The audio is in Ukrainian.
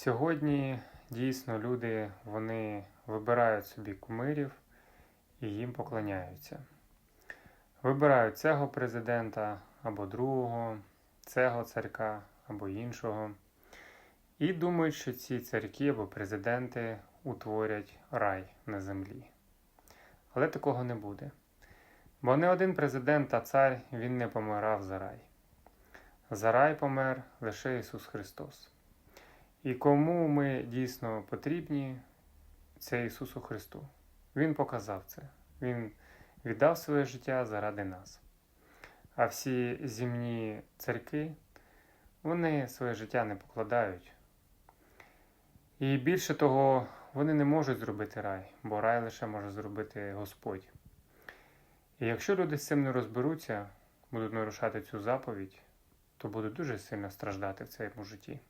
Сьогодні дійсно люди вони вибирають собі кумирів і їм поклоняються. Вибирають цього президента або другого, цього царка або іншого. І думають, що ці царки або президенти утворять рай на землі. Але такого не буде. Бо не один президент та цар він не помирав за рай. За рай помер лише Ісус Христос. І кому ми дійсно потрібні, це Ісусу Христу. Він показав це. Він віддав своє життя заради нас. А всі земні церкви, вони своє життя не покладають. І більше того, вони не можуть зробити рай, бо рай лише може зробити Господь. І якщо люди з цим не розберуться, будуть нарушати цю заповідь, то будуть дуже сильно страждати в цьому житті.